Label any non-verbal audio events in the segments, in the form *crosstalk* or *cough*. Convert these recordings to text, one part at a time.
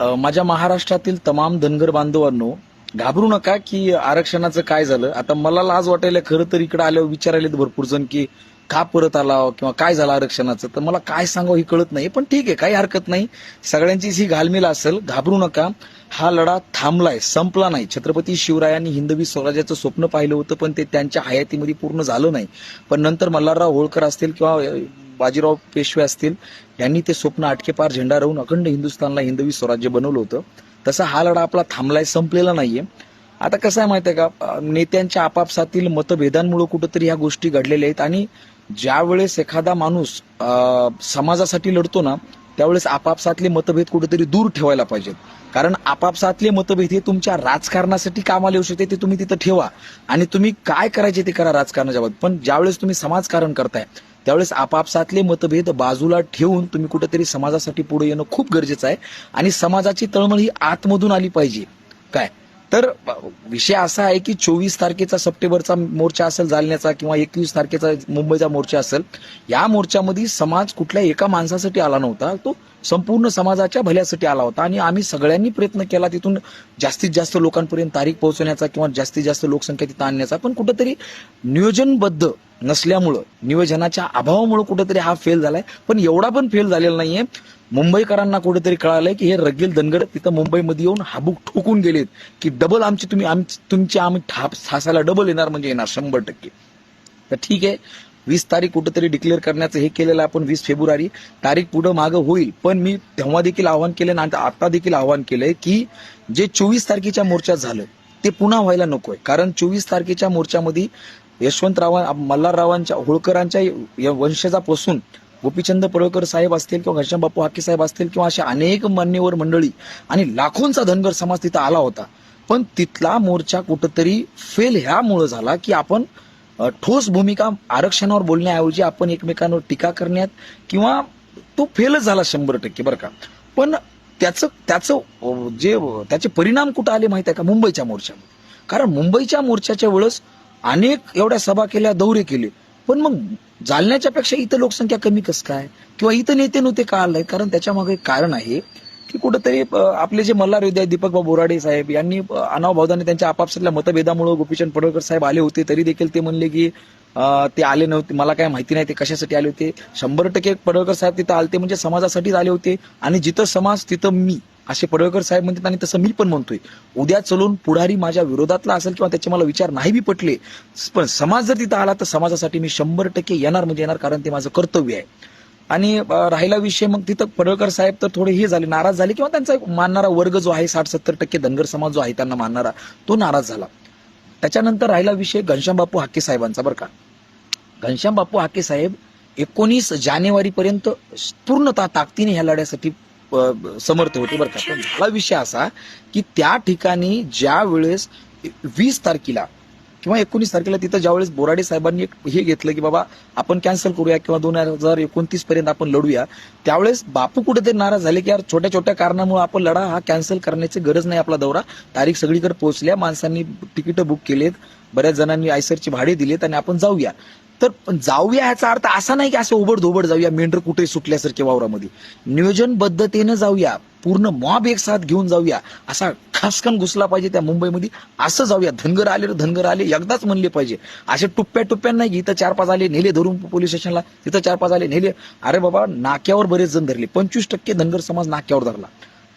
माझ्या महाराष्ट्रातील तमाम धनगर बांधवांनो घाबरू नका की आरक्षणाचं काय झालं. आता मला लाज वाटायला खरं तर इकडे आल्यावर विचारायलेत भरपूर जण की का परत आला किंवा काय झालं आरक्षणाचं. तर मला काय सांगावं हे कळत नाही पण ठीक आहे काही हरकत नाही. सगळ्यांचीच ही घालमेल असेल घाबरू नका. हा लढा थांबलाय संपला नाही. छत्रपती शिवरायांनी हिंदवी स्वराज्याचं स्वप्न पाहिलं होतं पण ते त्यांच्या हयातीमध्ये पूर्ण झालं नाही. पण नंतर मल्हारराव होळकर असतील किंवा बाजीराव पेशवे असतील यांनी ते स्वप्न आटकेपार झेंडा राहून अखंड हिंदुस्थानला हिंदवी स्वराज्य बनवलं होतं. तसा हा लढा आपला थांबलाय संपलेला नाहीये. आता कसं आहे माहितीये का नेत्यांच्या आपापसातील मतभेदांमुळे कुठंतरी ह्या गोष्टी घडलेल्या आहेत आणि ज्या वेळेस एखादा माणूस समाजासाठी लढतो ना त्यावेळेस आपापसातले मतभेद कुठेतरी दूर ठेवायला पाहिजेत. कारण आपापसातले मतभेद हे तुमच्या राजकारणासाठी कामाला येऊ शकते ते तुम्ही तिथं ठेवा. आणि तुम्ही काय करायचे ते करा राजकारणाच्या बाबतीत. पण ज्यावेळेस तुम्ही समाजकारण करताय त्यावेळेस आपापसातले मतभेद बाजूला ठेवून तुम्ही कुठेतरी समाजासाठी पुढे येणं खूप गरजेचं आहे. आणि समाजाची तळमळ ही आतमधून आली पाहिजे. काय? तर विषय असा आहे की चोवीस तारखेचा सप्टेंबरचा मोर्चा असेल जालन्याचा किंवा एकवीस तारखेचा मुंबईचा मोर्चा असेल या मोर्चामध्ये समाज कुठल्या एका माणसासाठी आला नव्हता तो संपूर्ण समाजाच्या भल्यासाठी आला होता. आणि आम्ही सगळ्यांनी प्रयत्न केला तिथून जास्तीत जास्त लोकांपर्यंत तारीख पोहोचवण्याचा किंवा जास्तीत जास्त लोकसंख्या तिथं आणण्याचा. पण कुठंतरी नियोजनबद्ध नसल्यामुळं नियोजनाच्या अभावामुळे कुठेतरी हा फेल झालाय. पण एवढा पण फेल झालेला नाहीये. मुंबईकरांना कुठेतरी कळालंय की हे रगील धनगर तिथं मुंबईमध्ये येऊन हाबूक ठोकून गेलेत की डबल आमची तुम्ही आम- तुमची आम्ही ठाप सासायला डबल येणार म्हणजे येणार शंभर टक्के. तर ठीक आहे. वीस तारीख कुठेतरी डिक्लेअर करण्याचं हे केलेलं आपण वीस फेब्रुवारी. तारीख पुढं मागं होईल. पण मी तेव्हा देखील आव्हान केलं आणि आता देखील आव्हान केलंय की जे चोवीस तारखेच्या मोर्चात झालं ते पुन्हा व्हायला नकोय. कारण चोवीस तारखेच्या मोर्चामध्ये यशवंतराव मल्हाररावांच्या होळकरांच्या वंशजापासून गोपीचंद पडळकर साहेब असतील किंवा घनश्याम बापू हाके साहेब असतील किंवा अशा अनेक मान्यवर मंडळी आणि लाखोंचा धनगर समाज तिथं आला होता. पण तिथला मोर्चा कुठंतरी फेल ह्यामुळं झाला की आपण ठोस भूमिका आरक्षणावर बोलण्याऐवजी आपण एकमेकांवर टीका करण्यात किंवा तो फेलच झाला शंभर टक्के बरं का. पण त्याचं त्याचं जे त्याचे परिणाम कुठं आले माहिती आहे का? मुंबईच्या मोर्चामध्ये कारण मुंबईच्या मोर्चाच्या वेळेस अनेक एवढ्या सभा केल्या दौरे केले. पण मग जालन्याच्या पेक्षा इथं लोकसंख्या कमी कसं काय? किंवा इथं नेते नव्हते का आलंय? कारण त्याच्यामागे कारण आहे की कुठंतरी आपले जे मल्हार योद्धे दीपकबा बोराडे साहेब यांनी अनाव भावदाने त्यांच्या आपापसातल्या मतभेदामुळे गोपीचंद पडळकर साहेब आले होते तरी देखील ते म्हणले की ते आले नव्हते. मला काय माहिती नाही ते कशासाठी आले होते? शंभर टक्के पडळकर साहेब तिथं आलते म्हणजे समाजासाठीच आले होते. आणि जिथं समाज तिथं मी. असे पडळकर साहेब म्हणतात आणि तसं मी पण म्हणतोय. उद्या चलून पुढारी माझ्या विरोधातला असेल किंवा त्याचे मला विचार नाही बी पटले पण समाज जर तिथं आला तर समाजासाठी मी शंभर टक्के येणार म्हणजे येणार कारण ते माझं कर्तव्य आहे. आणि राहिला विषय मग तिथं पडळकर साहेब तर थोडे हे झाले नाराज झाले किंवा त्यांचा एक मानणारा वर्ग जो आहे साठ सत्तर टक्के धनगर समाज जो आहे त्यांना मानणारा तो नाराज झाला. त्याच्यानंतर राहिला विषय घनश्याम बापू हाके साहेबांचा बरं का. घनश्याम बापू हाके साहेब एकोणीस जानेवारी पर्यंत पूर्णतः ताकदीने ह्या लढ्यासाठी समर्थ होते बरं का. पण हा विषय असा की त्या ठिकाणी ज्या वेळेस वीस तारखेला किंवा एकोणीस तारखेला तिथं ज्यावेळेस बोराडे साहेबांनी एक हे घेतलं की बाबा आपण कॅन्सल करूया किंवा दोन हजार एकोणतीस पर्यंत आपण लढूया त्यावेळेस बापू कुठेतरी नाराज झाले की यार छोट्या छोट्या कारणामुळे आपण लढा हा कॅन्सल करण्याची गरज नाही आपला दौरा. तारीख सगळीकडे पोहोचल्या माणसांनी तिकीटं बुक केलेत बऱ्याच जणांनी आयसरची भाडे दिलेत आणि आपण जाऊया. तर जाऊया ह्याचा अर्थ असा नाही की असं ओबड धोबड जाऊया मेंढर कुठे सुटल्यासारखे वावरामध्ये. नियोजनबद्धतेनं जाऊया पूर्ण मॉब एक साथ घेऊन जाऊया असा खासकन घुसला पाहिजे त्या मुंबईमध्ये. असं जाऊया धनगर आले रे धनगर आले एकदाच म्हणले पाहिजे. असे टुप्प्या टुप्प्या नाही की इथं चार पाच आले नेले धरून पोलीस स्टेशनला तिथं चार पाच आले नेले. अरे बाबा नाक्यावर बरेच जण धरले. पंचवीस टक्के धनगर समाज नाक्यावर धरला.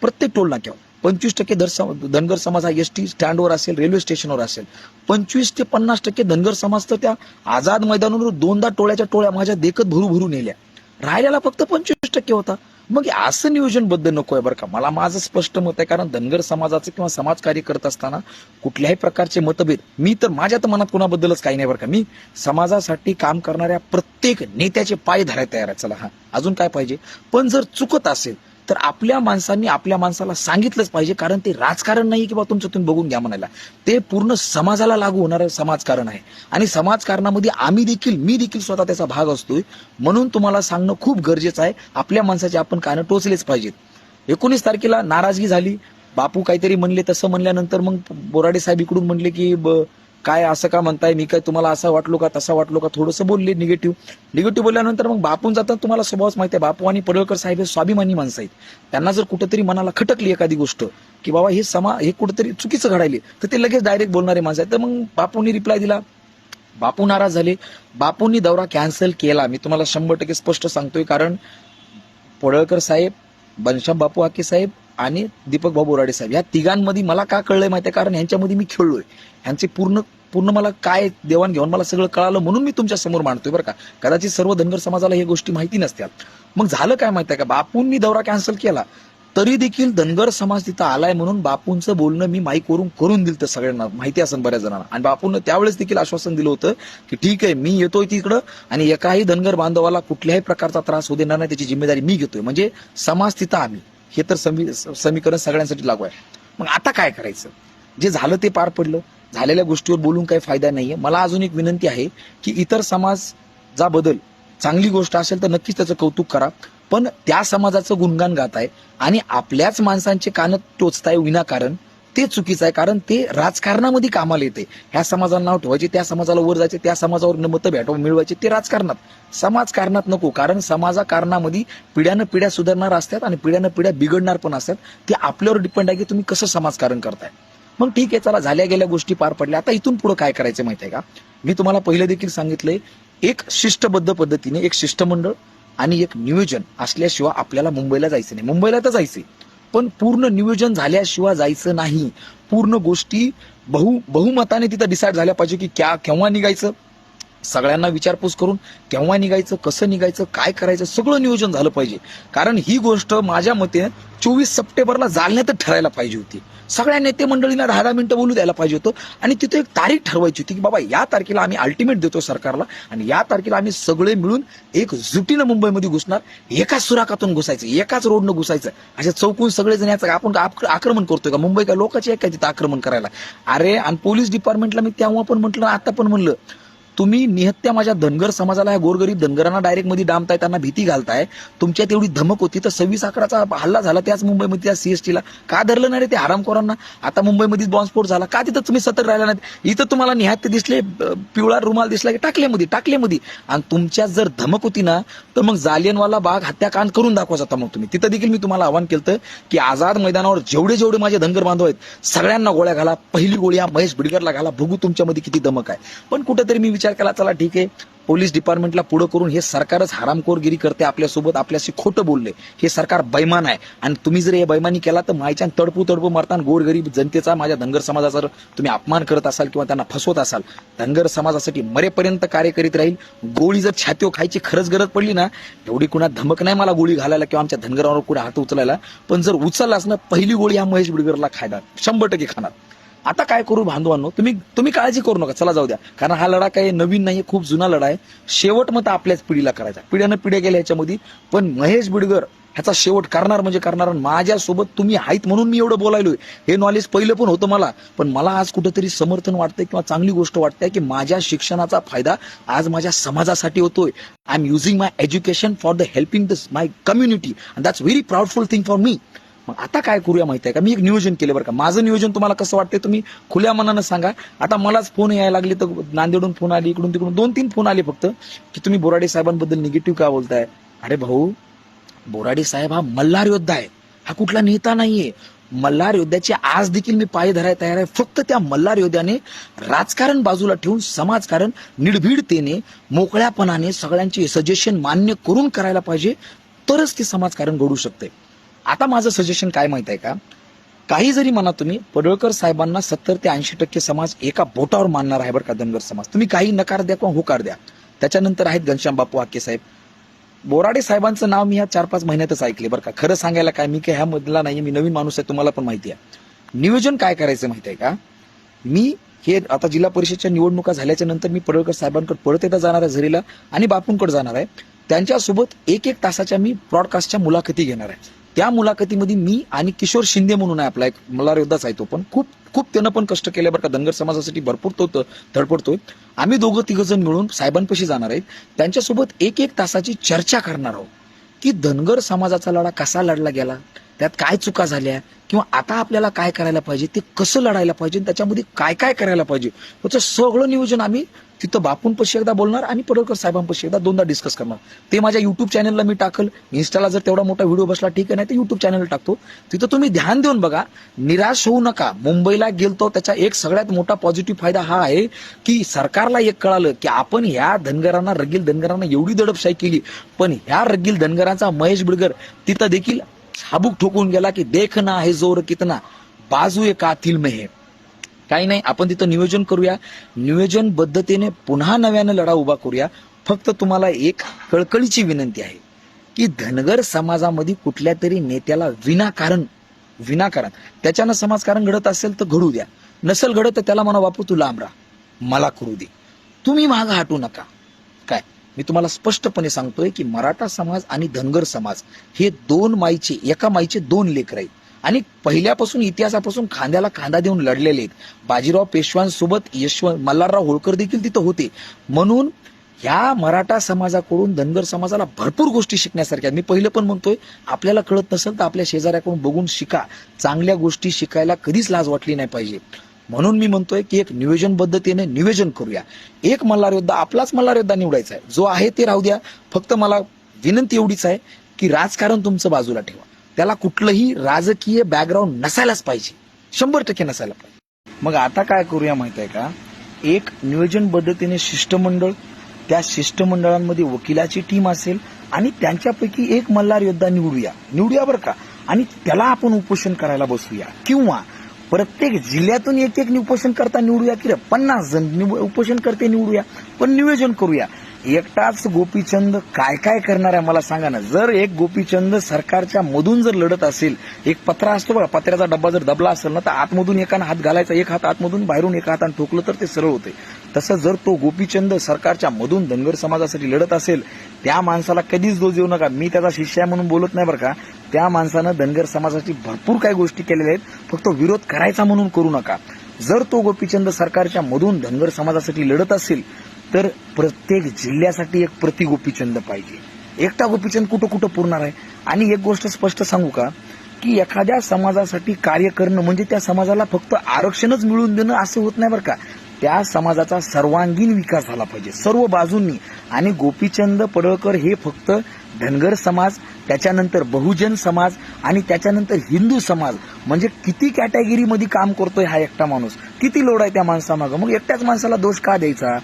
प्रत्येक टोल नाक्यावर. पंचवीस टक्के दर सम- धनगर समाज हा एस टी स्टँडवर असेल रेल्वे स्टेशनवर असेल. पंचवीस ते पन्नास टक्के धनगर समाज तर त्या आझाद मैदानावर दोनदा टोळ्याच्या टोळ्या माझ्या देखत भरू भरू नेल्या. राहिलेला फक्त पंचवीस टक्के होता. मग असं नियोजनबद्ध नको आहे बरं का? मला माझं स्पष्ट मत आहे कारण धनगर समाजाचं किंवा समाजकार्य करत असताना कुठल्याही प्रकारचे मतभेद मी तर माझ्या तर मनात कोणाबद्दलच काही नाही बरं का. मी समाजासाठी काम करणाऱ्या प्रत्येक नेत्याचे पाय धरायला तयार आहे. चला हा. अजून काय पाहिजे? पण जर चुकत असेल तर आपल्या माणसांनी आपल्या माणसाला सांगितलंच पाहिजे कारण ते राजकारण नाही की बा तुमचं तुम्ही बघून घ्या म्हणायला. ते पूर्ण समाजाला लागू होणारं समाजकारण आहे. आणि समाजकारणामध्ये आम्ही देखील मी देखील स्वतः त्याचा भाग असतोय. म्हणून तुम्हाला सांगणं खूप गरजेचं आहे. आपल्या माणसाचे आपण कानं टोचलेच पाहिजेत. एकोणीस तारखेला नाराजगी झाली. बापू काहीतरी म्हणले तसं म्हणल्यानंतर मग बोराडे साहेब इकडून म्हणले की ब- काय असं का म्हणताय? मी काय तुम्हाला असं वाटलो का तसा वाटलो का? थोडंसं बोलले निगेटिव्ह निगेटिव्ह बोलल्यानंतर मग बापून जातात तुम्हाला स्वभावच माहिती आहे. बापू आणि पडळकर साहेब हे स्वाभिमानी माणसं आहेत. त्यांना जर कुठेतरी मनाला खटकली एखादी गोष्ट की बाबा हे समा हे कुठेतरी चुकीचं घडायले तर ते लगेच डायरेक्ट बोलणारे माणसं आहेत. तर मग बापूंनी रिप्लाय दिला. बापू नाराज झाले. बापूंनी दौरा कॅन्सल केला. मी तुम्हाला शंभर टक्के स्पष्ट सांगतोय कारण पडळकर साहेब बनशाम बापू हाके साहेब आणि दीपक बाबू बोराडे साहेब या तिघांमध्ये मला का कळलंय आहे कारण यांच्यामध्ये मी खेळलोय. ह्यांचे पूर्ण पूर्ण मला काय देवाणघेवाण मला सगळं कळालं म्हणून मी तुमच्यासमोर मांडतोय बरं का. कदाचित सर्व धनगर समाजाला हे गोष्टी माहिती नसतात. मग झालं काय माहिती आहे का? बापूंनी दौरा कॅन्सल केला. तरी देखील धनगर समाज तिथं आलाय म्हणून बापूंचं बोलणं मी माईकवरून करून दिलं सगळ्यांना. माहिती असेल बऱ्याच जणांना. आणि बापूंना त्यावेळेस देखील आश्वासन दिलं होतं की ठीक आहे मी येतोय तिकडं आणि एकाही धनगर बांधवाला कुठल्याही प्रकारचा त्रास होऊ देणार नाही. त्याची जिम्मेदारी मी घेतोय. म्हणजे समाज तिथं आम्ही. हे तर समी समीकरण सगळ्यांसाठी लागू आहे. मग आता काय करायचं? जे झालं ते पार पडलं. झालेल्या गोष्टीवर बोलून काही फायदा नाहीये. मला अजून एक विनंती आहे की इतर समाजा बदल. चांगली गोष्ट असेल तर नक्कीच त्याचं कौतुक करा. पण त्या समाजाचं गुणगान गात आहे आणि आपल्याच माणसांचे कान टोचताय विनाकारण. ते चुकीचं आहे कारण ते राजकारणामध्ये कामाला येते. ह्या समाजाला नाव ठेवायचे त्या समाजाला वर जायचे त्या समाजावर मतं भेटव मिळवायचे ते राजकारणात. समाजकारणात नको कारण समाजाकारणामध्ये पिढ्यानं पिढ्या सुधारणार असतात आणि पिढ्यानं पिढ्या बिघडणार पण असतात. ते आपल्यावर डिपेंड आहे की तुम्ही कसं समाजकारण करताय. मग ठीक आहे चला झाल्या गेल्या गोष्टी पार पडल्या. आता इथून पुढे काय करायचं माहितीये का? मी तुम्हाला पहिलं देखील सांगितलंय एक शिष्टबद्ध पद्धतीने एक शिष्टमंडळ आणि एक नियोजन असल्याशिवाय आपल्याला मुंबईला जायचं नाही. मुंबईला तर जायचंय. पण पूर्ण नियोजन झाल्याशिवाय जायचं नाही. पूर्ण गोष्टी बहु बहुमताने तिथं डिसाईड झाल्या पाहिजे की क्या केव्हा निघायचं? सगळ्यांना विचारपूस करून केव्हा निघायचं कसं निघायचं काय करायचं सगळं नियोजन झालं पाहिजे. कारण ही गोष्ट माझ्या मते चोवीस सप्टेंबरला जालन्यातच ठरायला पाहिजे होती. सगळ्या नेते मंडळींना दहा दहा मिनिटं बोलू द्यायला पाहिजे होतं आणि तिथे एक तारीख ठरवायची होती की बाबा या तारखेला आम्ही अल्टिमेट देतो सरकारला आणि या तारखेला आम्ही सगळे मिळून एक जुटीनं मुंबईमध्ये घुसणार एकाच सुराखातून घुसायचं एकाच रोडनं घुसायचं. अशा चौकून सगळेजण याचं आपण आक्रमण करतोय का? मुंबई का लोकांचे आहे काय तिथं आक्रमण करायला? अरे आणि पोलीस डिपार्टमेंटला मी तेव्हा पण म्हटलं आता पण म्हणलं. तुम्ही निहत्या माझ्या धनगर समाजाला या गोरगरीब धनगरांना डायरेक्टमध्ये डांबताय त्यांना भीती घालताय. तुमच्यात एवढी धमक होती तर सव्वीस अकराचा हल्ला झाला त्याच मुंबईमध्ये त्या सीएसटीला का धरलं नाही रे ते हरामखोरांना आता मुंबईमध्ये बॉम्बस्फोट झाला. का तिथं तुम्ही सतर्क राहिला नाही इथं तुम्हाला निहत्य दिसले पिवळा रुमाल दिसला की टाकल्यामध्ये टाकल्यामध्ये. आणि तुमच्यात जर धमक होती ना तर मग जालियनवाला बाग हत्याकांड करून दाखवायचा जाता मग तुम्ही. तिथं देखील मी तुम्हाला आवाहन केलं की आझाद मैदानावर जेवढे जेवढे माझे धनगर बांधव आहेत सगळ्यांना गोळ्या घाला. पहिली गोळी हा महेश बिडगरला घाला. बघू तुमच्यामध्ये किती धमक आहे. पण कुठेतरी मी विचार विचार केला चला ठीक आहे. पोलीस डिपार्टमेंटला पुढं करून हे सरकारच हरामखोरगिरी करते आपल्यासोबत आपल्याशी खोटं बोलले. हे सरकार बैमान आहे. आणि तुम्ही जर हे बैमानी केला तर मायच्या तडपू तडपू मारताना गोरगरीब जनतेचा माझ्या धनगर समाजाचा जर तुम्ही अपमान करत असाल किंवा त्यांना फसवत असाल धनगर समाजासाठी मरेपर्यंत कार्य करीत राहील. गोळी जर छात्यो खायची खरंच गरज पडली ना एवढी कुणा धमक नाही मला गोळी घालायला किंवा आमच्या धनगरावर कुठे हात उचलायला. पण जर उचललास ना पहिली गोळी हा महेश बिडगरला खायला शंभर टक्के खाणार. आता काय करू बांधवांनो? तुम्ही तुम्ही काळजी करू नका. चला जाऊ द्या. कारण हा लढा काही नवीन नाही खूप जुना लढा आहे. शेवट मग आपल्याच पिढीला करायचा पिढ्यानं पिढ्या गेल्या ह्याच्यामध्ये. पण महेश बिडगर ह्याचा शेवट करणार म्हणजे करणार आणि माझ्यासोबत तुम्ही आहेत म्हणून मी एवढं बोलायलो हे नॉलेज पहिलं पण होतं मला. पण मला आज कुठंतरी समर्थन वाटतंय किंवा चांगली गोष्ट वाटते की माझ्या शिक्षणाचा फायदा आज माझ्या समाजासाठी होतोय. I am using my education for the helping the my community that's very proudful thing for me मग आता काय करूया माहिती आहे का? मी एक नियोजन केलं बरं का. माझं नियोजन तुम्हाला कसं वाटतंय तुम्ही खुल्या मनानं सांगा. आता मलाच फोन यायला लागले तर नांदेडून फोन आले इकडून तिकडून दोन तीन फोन आले फक्त की तुम्ही बोराडे साहेबांबद्दल निगेटिव्ह का बोलताय? अरे भाऊ बोराडे साहेब हा मल्हार योद्धा आहे. हा कुठला नेता नाहीये. मल्हार योद्ध्याचे आज देखील मी पाय धरायला तयार आहे. फक्त त्या मल्हार योद्ध्याने राजकारण बाजूला ठेवून समाजकारण निर्भीडतेने मोकळ्यापणाने सगळ्यांचे सजेशन मान्य करून करायला पाहिजे तरच ते समाजकारण घडू शकते आता माझं सजेशन काय माहीत आहे का? काही जरी म्हणा तुम्ही पडळकर साहेबांना सत्तर ते ऐंशी टक्के समाज एका बोटावर मानणार आहे बरं का धनगर समाज. तुम्ही काही नकार द्या किंवा होकार द्या. त्याच्यानंतर आहेत घनश्याम बापू आके साहेब. बोराडे साहेबांचं नाव मी ह्या चार पाच महिन्यातच ऐकले बरं का. खरं सांगायला काय मी काय ह्या मधला नाही मी नवीन माणूस आहे तुम्हाला पण माहिती आहे. नियोजन काय करायचं माहिती आहे का? मी हे आता जिल्हा परिषदच्या निवडणुका झाल्याच्यानंतर मी पडळकर साहेबांकडे परत एकदा जाणार आहे झरीला आणि बापूंकडे जाणार आहे. त्यांच्यासोबत एक एक तासाच्या मी ब्रॉडकास्टच्या मुलाखती घेणार आहे. त्या मुलाखतीमध्ये मी आणि किशोर शिंदे म्हणून आहे आपला एक मल्हार योद्धाच आहे तो पण. खूप खूप त्यानं पण कष्ट केले बरं का. धनगर समाजासाठी भरपूर तो धडपडतोय. आम्ही दोघं तिघ जण मिळून साहेबांपाशी जाणार आहेत त्यांच्यासोबत एक एक तासाची चर्चा करणार आहोत. की धनगर समाजाचा लढा कसा लढला गेला? त्यात काय चुका झाल्या? किंवा आता आपल्याला काय करायला पाहिजे? ते कसं लढायला पाहिजे? त्याच्यामध्ये काय काय करायला पाहिजे? त्याचं सगळं नियोजन आम्ही तिथं बापूंपाशी एकदा बोलणार आणि पडळकर साहेबांपाशी एकदा दोनदा डिस्कस करणार. ते माझ्या युट्यूब चॅनलला मी टाकल. इन्स्टाला जर तेवढा मोठा व्हिडिओ बसला ठीक आहे नाही तर युट्यूब चॅनल टाकतो. तिथं तुम्ही ध्यान देऊन बघा निराश होऊ नका. मुंबईला गेलतो त्याचा एक सगळ्यात मोठा पॉझिटिव्ह फायदा हा आहे की सरकारला एक कळालं की आपण ह्या धनगरांना रगील धनगरांना एवढी दडपशाही केली. पण ह्या रगील धनगरांचा महेश बिडगर तिथं देखील छाबूक ठोकून गेला की देख ना आहे जोर कितना. बाजू एक कातील में है. काही नाही आपण तिथं नियोजन करूया. नियोजनबद्धतेने पुन्हा नव्यानं लढा उभा करूया. फक्त तुम्हाला एक कळकळीची विनंती आहे की धनगर समाजामध्ये कुठल्या तरी नेत्याला विनाकारण विनाकारण त्याच्यानं समाजकारण घडत असेल तर घडू द्या. नसेल घडत तर त्याला म्हणा बापू तू लांब राहा. मला करू दे. तुम्ही माग हटू नका. काय? मी तुम्हाला स्पष्टपणे सांगतोय की मराठा समाज आणि धनगर समाज हे दोन माईचे एका माईचे दोन लेकर आहेत. आणि पहिल्यापासून इतिहासापासून खांद्याला खांदा देऊन लढलेले आहेत. बाजीराव पेशव्यांसोबत यशवंत मल्हारराव होळकर देखील तिथं होते. म्हणून ह्या मराठा समाजाकडून धनगर समाजाला भरपूर गोष्टी शिकण्यासारख्या मी पहिलं पण म्हणतोय आपल्याला कळत नसेल तर आपल्या शेजाऱ्याकडून बघून शिका. चांगल्या गोष्टी शिकायला कधीच लाज वाटली नाही पाहिजे. म्हणून मी म्हणतोय की एक नियोजनबद्धतेने नियोजन करूया. एक मल्हार योद्धा आपलाच मल्हार योद्धा निवडायचा आहे. जो आहे ते राहू द्या. फक्त मला विनंती एवढीच आहे की राजकारण तुमचं बाजूला ठेवा. त्याला कुठलंही राजकीय बॅकग्राऊंड नसायलाच पाहिजे. शंभर टक्के नसायला पाहिजे. मग आता काय करूया माहीत आहे का? एक नियोजन पद्धतीने शिष्टमंडळ त्या शिष्टमंडळांमध्ये वकिलाची टीम असेल आणि त्यांच्यापैकी एक मल्हार योद्धा निवडूया. निवडूया बरं का? आणि त्याला आपण उपोषण करायला बसूया. किंवा प्रत्येक जिल्ह्यातून एक एक उपोषण करता निवडूया की रे पन्नास जण निव- उपोषण करते निवडूया पण नियोजन करूया. एकटाच गोपीचंद काय काय करणार आहे मला सांगा ना. जर एक गोपीचंद सरकारच्या मधून जर लढत असेल एक पत्रा असतो बघा पत्र्याचा डब्बा जर दबला असेल ना तर आतमधून एकानं हात घालायचा एक हात आतमधून बाहेरून एका हाताने ठोकलं तर ते सरळ होते. तसं जर तो गोपीचंद सरकारच्या मधून धनगर समाजासाठी लढत असेल त्या माणसाला कधीच दोष देऊ नका. मी त्याचा शिष्य आहे म्हणून बोलत नाही बरं का. त्या माणसानं धनगर समाजासाठी भरपूर काही गोष्टी केलेल्या आहेत. फक्त विरोध करायचा म्हणून करू नका. जर तो गोपीचंद सरकारच्या मधून धनगर समाजासाठी लढत असेल तर प्रत्येक जिल्ह्यासाठी एक प्रति गोपीचंद पाहिजे. एकटा गोपीचंद कुठं कुठं पुरणार आहे? आणि एक गोष्ट स्पष्ट सांगू का? की एखाद्या समाजासाठी कार्य करणं म्हणजे त्या समाजाला फक्त आरक्षणच मिळवून देणं असं होत नाही बरं का. त्या समाजाचा सर्वांगीण विकास झाला पाहिजे सर्व बाजूंनी. आणि गोपीचंद पडळकर हे फक्त धनगर समाज त्याच्यानंतर बहुजन समाज आणि त्याच्यानंतर हिंदू समाज. म्हणजे किती कॅटेगरीमध्ये काम करतोय हा एकटा माणूस. किती लोड आहे त्या माणसामागं? मग एकट्याच माणसाला दोष का द्यायचा?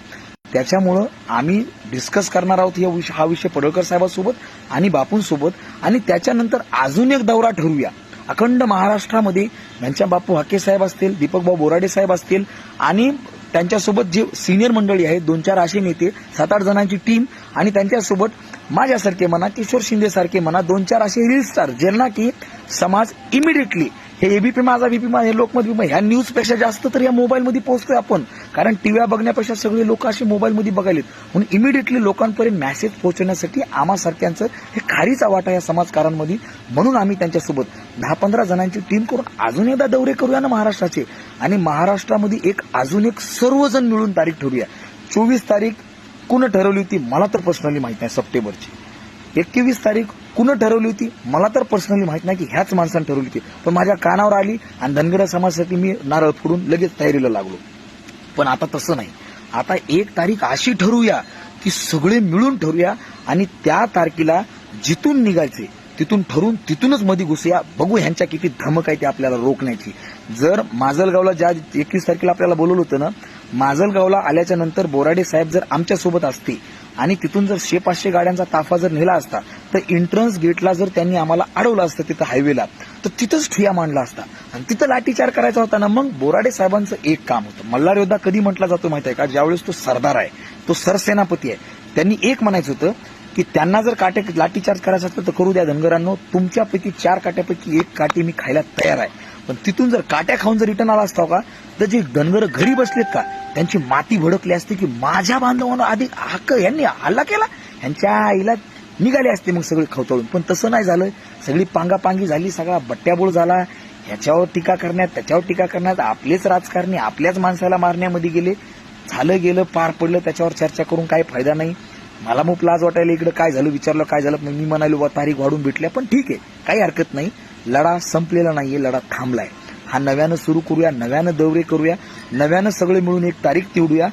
त्याच्यामुळं आम्ही डिस्कस करणार आहोत या विषय हा विषय पडळकर साहेबांसोबत आणि बापूंसोबत. आणि त्याच्यानंतर अजून एक दौरा ठरवूया. अखंड महाराष्ट्रामध्ये यांच्या बापू हाके साहेब असतील दीपकभाऊ बोराडे साहेब असतील आणि त्यांच्यासोबत जे सिनियर मंडळी आहेत दोन चार असे नेते सात आठ जणांची टीम आणि त्यांच्यासोबत माझ्यासारखे म्हणा किशोर शिंदे सारखे म्हणा दोन चार असे रील स्टार ज्यांना की समाज इमिडिएटली हे एबीपी माझा बीपी माझा हे लोकमत बीपी ह्या न्यूजपेक्षा जास्त तर या मोबाईलमध्ये पोहोचतोय आपण. कारण टीव्या बघण्यापेक्षा सगळे लोक असे मोबाईलमध्ये बघायलेत. म्हणून इमिडिएटली लोकांपर्यंत मेसेज पोहोचवण्यासाठी आम्हासारख्यांचं हे खारीचा वाटा या समाजकारांमध्ये म्हणून आम्ही त्यांच्यासोबत दहा पंधरा जणांची टीम करून अजून एकदा दौरे करूया ना महाराष्ट्राचे. आणि महाराष्ट्रामध्ये एक अजून एक सर्वजण मिळून तारीख ठरवूया. चोवीस तारीख कोण ठरवली होती? मला तर पर्सनली माहीत नाही सप्टेंबरची. एकवीस तारीख कुणं ठरवली होती? मला तर पर्सनली माहीत नाही की ह्याच माणसानं ठरवली होती. पण माझ्या कानावर आली आणि धनगर समाजासाठी मी नारळ फोडून लगेच तयारीला लागलो. पण आता तसं नाही. आता एक तारीख अशी ठरवूया की सगळे मिळून ठरवूया आणि त्या तारखेला जिथून निघायचे तिथून ठरून तिथूनच मध्ये घुसूया. बघू ह्यांच्या किती धमक आहे ते आपल्याला रोखण्याची. जर माजलगावला ज्या एकवीस तारखेला आपल्याला बोलवलं होतं ना माजलगावला आल्याच्यानंतर बोराडे साहेब जर आमच्यासोबत असते आणि तिथून जर शे पाचशे गाड्यांचा ताफा जर नेला असता तर एंट्रन्स गेटला जर त्यांनी आम्हाला अडवलं असतं तिथं हायवेला तर तिथंच ठिया मांडला असता. आणि तिथं लाठीचार करायचा होता ना मग बोराडे साहेबांचं एक काम होतं. मल्हार योद्धा कधी म्हटला जातो माहिती आहे का? ज्यावेळेस तो सरदार आहे तो सरसेनापती आहे. त्यांनी एक म्हणायचं होतं की त्यांना जर काटे लाठीचार्ज करायचा असतं तर करू द्या धनगरांनो. तुमच्यापैकी चार काट्यापैकी एक काठी मी खायला तयार आहे. पण तिथून जर काट्या खाऊन जर रिटर्न आला असता का तर जे धनगर घरी बसलेत का त्यांची माती भडकली असते की माझ्या बांधवांना आधी हक्क यांनी हल्ला केला? यांच्या आईला निघाले असते मग सगळे खवतळून. पण तसं नाही झालं. सगळी पांगापांगी झाली सगळा बट्ट्याबोळ झाला. ह्याच्यावर टीका करण्यात त्याच्यावर टीका करण्यात आपलेच राजकारणी आपल्याच माणसाला मारण्यामध्ये गेले. झालं गेलं पार पडलं त्याच्यावर चर्चा करून काही फायदा नाही. मला मग लाज वाटायला इकडे काय झालं विचारलं काय झालं मग मी म्हणालो बा तारीख वाढून भेटल्या पण ठीक आहे काही हरकत नाही. लढा संपलेला नाहीये लढा थांबलाय. हा नव्यानं सुरू करूया नव्यानं दौरे करूया नव्यानं सगळे मिळून एक तारीख निवडूया.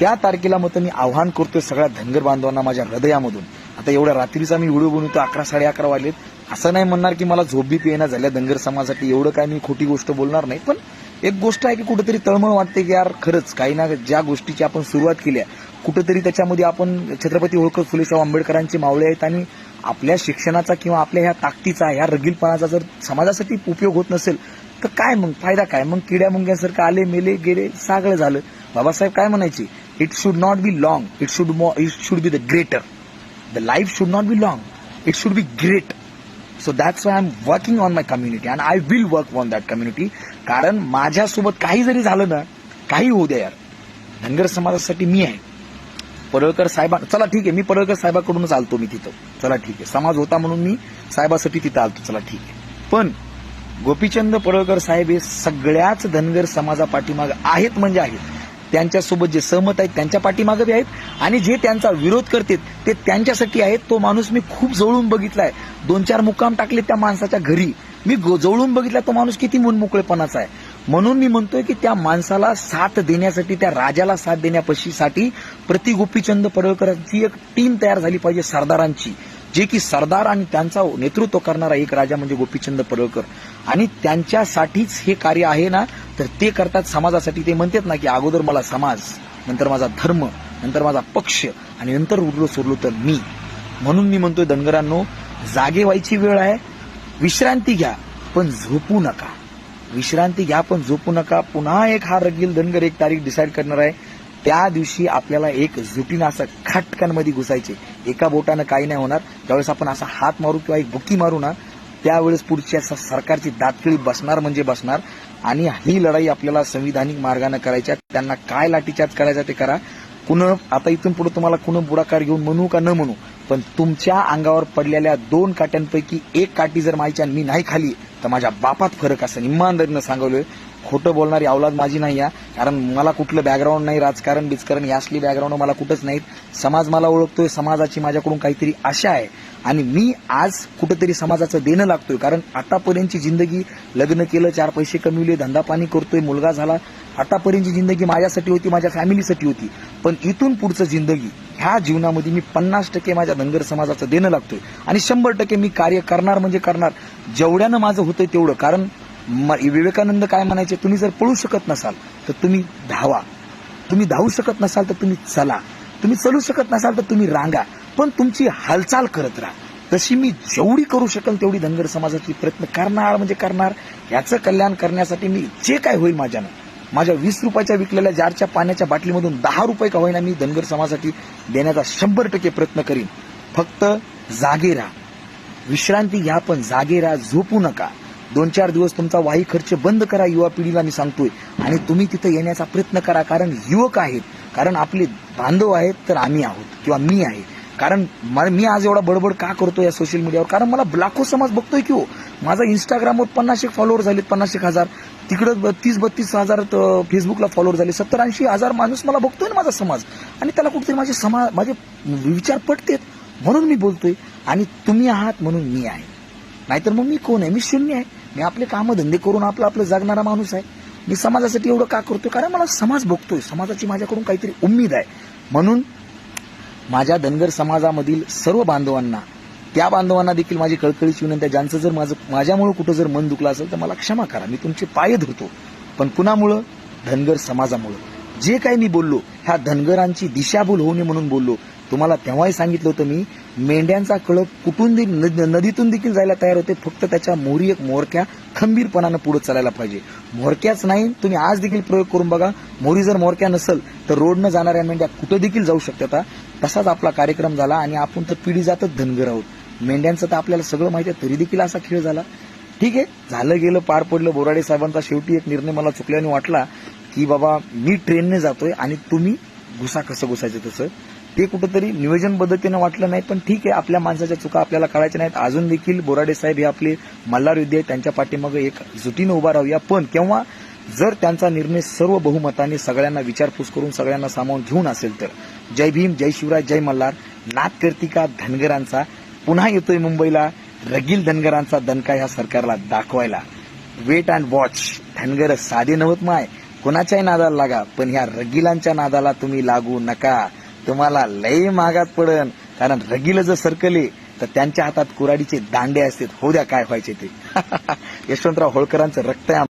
त्या तारखेला मग मी आव्हान करतोय सगळ्या धनगर बांधवांना माझ्या हृदयामधून. आता एवढ्या रात्रीचा मी व्हिडिओ बनवतो अकरा साडे अकरा वाजलेत. असं नाही म्हणणार की मला झोप बी पियना झाल्या धनगर समाजासाठी एवढं काय मी खोटी गोष्ट बोलणार नाही. पण एक गोष्ट आहे की कुठेतरी तळमळ वाटते की यार खरंच काही ना ज्या गोष्टीची आपण सुरुवात केली आहे कुठेतरी त्याच्यामध्ये आपण छत्रपती होळकर फुलेशाह आंबेडकरांचे मावळे आहेत आणि आपल्या शिक्षणाचा किंवा आपल्या ह्या ताकदीचा ह्या रगीलपणाचा जर समाजासाठी उपयोग होत नसेल तर काय मग? फायदा काय? मग किड्या मुंग्यासारखं आले मेले गेले सागळं झालं. बाबासाहेब काय म्हणायचे? It should not be long it should it should be the greater the life should not be long it should be great so that's why I am working on my community and I will work on that community कारण माझ्यासोबत काही जरी झालं ना काही होऊ द्या यार. धनगर समाजासाठी मी आहे. परळकर साहेबा चला ठीक आहे मी परळकर साहेबाकडूनच आलतो मी तिथं. चला ठीक आहे. समाज होता म्हणून मी साहेबासाठी तिथं आलतो. चला ठीक आहे. पण गोपीचंद पडळकर साहेब हे सगळ्याच धनगर समाजा पाठीमाग आहेत म्हणजे आहेत. त्यांच्यासोबत जे सहमत आहेत त्यांच्या पाठीमागे बी आहेत आणि जे त्यांचा विरोध करतात ते त्यांच्यासाठी आहेत. तो माणूस मी खूप जवळून बघितलाय. दोन चार मुक्काम टाकले त्या माणसाच्या घरी. मी जवळून बघितला तो माणूस किती मनमोकळेपणाचा आहे. म्हणून मी म्हणतोय की त्या माणसाला साथ देण्यासाठी त्या राजाला साथ देण्यापाशीसाठी प्रति गोपीचंद पडळकरांची एक टीम तयार झाली पाहिजे सरदारांची. जे की सरदार आणि त्यांचा नेतृत्व करणारा एक राजा म्हणजे गोपीचंद पडळकर आणि त्यांच्यासाठीच हे कार्य आहे ना तर ते करतात समाजासाठी. ते म्हणतात ना की अगोदर मला समाज नंतर माझा धर्म नंतर माझा पक्ष आणि नंतर उरलो सोडलो तर मी. म्हणून मी म्हणतोय धनगरांनो जागे व्हायची वेळ आहे. विश्रांती घ्या पण झोपू नका. विश्रांती घ्या पण झोपू नका. पुन्हा एक हा रगील धनगर एक तारीख डिसाईड करणार आहे. त्या दिवशी आपल्याला एक जुटीनं असं खाटकांमध्ये घुसायचे. एका बोटानं काही नाही होणार. त्यावेळेस आपण असा हात मारू किंवा एक बुकी मारू ना त्यावेळेस पुढची असं सरकारची दातखिळी बसणार म्हणजे बसणार. आणि ही लढाई आपल्याला संविधानिक मार्गानं करायच्या. त्यांना काय लाठीचार्ज करायचा ते करा. कुण आता इथून पुढे तुम्हाला कुण बुडाकार घेऊन म्हणू का न म्हणू. पण तुमच्या अंगावर पडलेल्या दोन काट्यांपैकी एक काठी जर माझ्या मी नाही खाली तर माझ्या बापात फरक असं इमानदारीनं सांगवलोय. खोटं बोलणारी अवलाद माझी नाही या. कारण मला कुठलं बॅकग्राऊंड नाही राजकारण बिजकारण यासली बॅकग्राऊंड मला कुठंच नाहीत. समाज मला ओळखतोय समाजाची माझ्याकडून काहीतरी आशा आहे. आणि मी आज कुठंतरी समाजाचं देणं लागतोय. कारण आतापर्यंतची जिंदगी लग्न केलं चार पैसे कमविले धंदा पाणी करतोय मुलगा झाला. आतापर्यंतची जिंदगी माझ्यासाठी होती माझ्या फॅमिलीसाठी होती. पण इथून पुढचं जिंदगी ह्या जीवनामध्ये मी पन्नास टक्के माझ्या धनगर समाजाचं देणं लागतोय. आणि शंभर टक्के मी कार्य करणार म्हणजे करणार. जेवढ्यानं माझं होतंय तेवढं. कारण म- विवेकानंद काय म्हणायचे तुम्ही जर पळू शकत नसाल तर तुम्ही धावा. तुम्ही धावू शकत नसाल तर तुम्ही चला. तुम्ही चलू शकत नसाल तर तुम्ही रांगा. पण तुमची हालचाल करत राहा. तशी मी जेवढी करू शकेल तेवढी धनगर समाजाची प्रयत्न करणार म्हणजे करणार. याचं कल्याण करण्यासाठी मी जे काय होईल माझ्यानं माझ्या वीस रुपयाच्या विकलेल्या जारच्या पाण्याच्या बाटलीमधून दहा रुपये का होईना मी धनगर समाजासाठी देण्याचा शंभर टक्के प्रयत्न करीन. फक्त जागे राहा विश्रांती घ्या पण जागे राहा झोपू नका. दोन चार दिवस तुमचा वाही खर्च बंद करा युवा पिढीला मी सांगतोय. आणि तुम्ही तिथं येण्याचा प्रयत्न करा कारण युवक आहेत. कारण आपले बांधव आहेत तर आम्ही आहोत किंवा मी आहे. कारण मी आज एवढा बडबड का करतो या सोशल मीडियावर कारण मला लाखो समाज बघतोय की हो. माझा इंस्टाग्रामवर पन्नास एक फॉलोअर झालेत पन्नास एक हजार. तिकडं तीस बत्तीस हजार फेसबुकला फॉलोअर झाले. सत्तर ऐंशी हजार माणूस मला बघतोय ना माझा समाज. आणि त्याला कुठेतरी माझे समाज माझे विचार पटतेत म्हणून मी बोलतोय. आणि तुम्ही आहात म्हणून मी आहे. नाहीतर मग मी कोण आहे? मी शून्य आहे. मी आपले कामधंदे करून आपलं आपलं जगणारा माणूस आहे. मी समाजासाठी एवढं का करतोय? कारण मला समाज बघतोय. समाजाची माझ्याकडून काहीतरी उम्मीद आहे. म्हणून माझ्या धनगर समाजामधील सर्व बांधवांना त्या बांधवांना देखील माझी कळकळीची विनंती ज्यांचं जर माझं माझ्यामुळं कुठं जर मन दुखलं असेल तर मला क्षमा करा. मी तुमचे पाय धरतो. पण कुणामुळं? धनगर समाजामुळं. जे काही मी बोललो ह्या धनगरांची दिशाभूल होऊ नये म्हणून बोललो. तुम्हाला तेव्हाही सांगितलं होतं मी मेंढ्यांचा कळप कुठून दे- नदीतून देखील जायला तयार होते. फक्त त्याच्या मोरी एक मोरक्या खंबीरपणानं पुढे चालायला पाहिजे. मोरक्याच नाही तुम्ही आज देखील प्रयोग करून बघा. मोरी जर मोरक्या नसेल तर रोडनं जाणाऱ्या मेंढ्या कुठं देखील जाऊ शकतात? तसाच आपला कार्यक्रम झाला आणि आपण तर पिढी जातच धनगर आहोत. मेंढ्यांचं तर आपल्याला सगळं माहिती आहे. तरी देखील असा खेळ झाला. ठीक आहे. झालं गेलं पार पडलं. बोराडे साहेबांचा शेवटी एक निर्णय मला चुकल्याने वाटला की बाबा मी ट्रेनने जातोय आणि तुम्ही घुसा कसं घुसायचं तसं. ते कुठंतरी नियोजन पद्धतीनं वाटलं नाही पण ठीक आहे. आपल्या माणसाच्या चुका आपल्याला कळायच्या नाहीत. अजून देखील बोराडे साहेब हे आपले मल्हार युद्ध आहेत. त्यांच्या पाठीमागे एक जुटीनं उभा राहूया. पण केव्हा जर त्यांचा निर्णय सर्व बहुमताने सगळ्यांना विचारपूस करून सगळ्यांना सामावून घेऊन असेल तर. जय भीम जय शिवराज जय मल्हार. नाथ कर्तिका धनगरांचा? पुन्हा येतोय मुंबईला रगील धनगरांचा दणका ह्या सरकारला दाखवायला. वेट अँड वॉच धनगर साधे नव्हत माय. कोणाच्याही नादाला लागा पण ह्या रगिलांच्या नादाला तुम्ही लागू नका. तुम्हाला लय मागात पडन. कारण रगील जर सरकले तर त्यांच्या हातात कुराडीचे दांडे असतात. हो द्या काय व्हायचे ते. *laughs* यशवंतराव होळकरांचं रक्त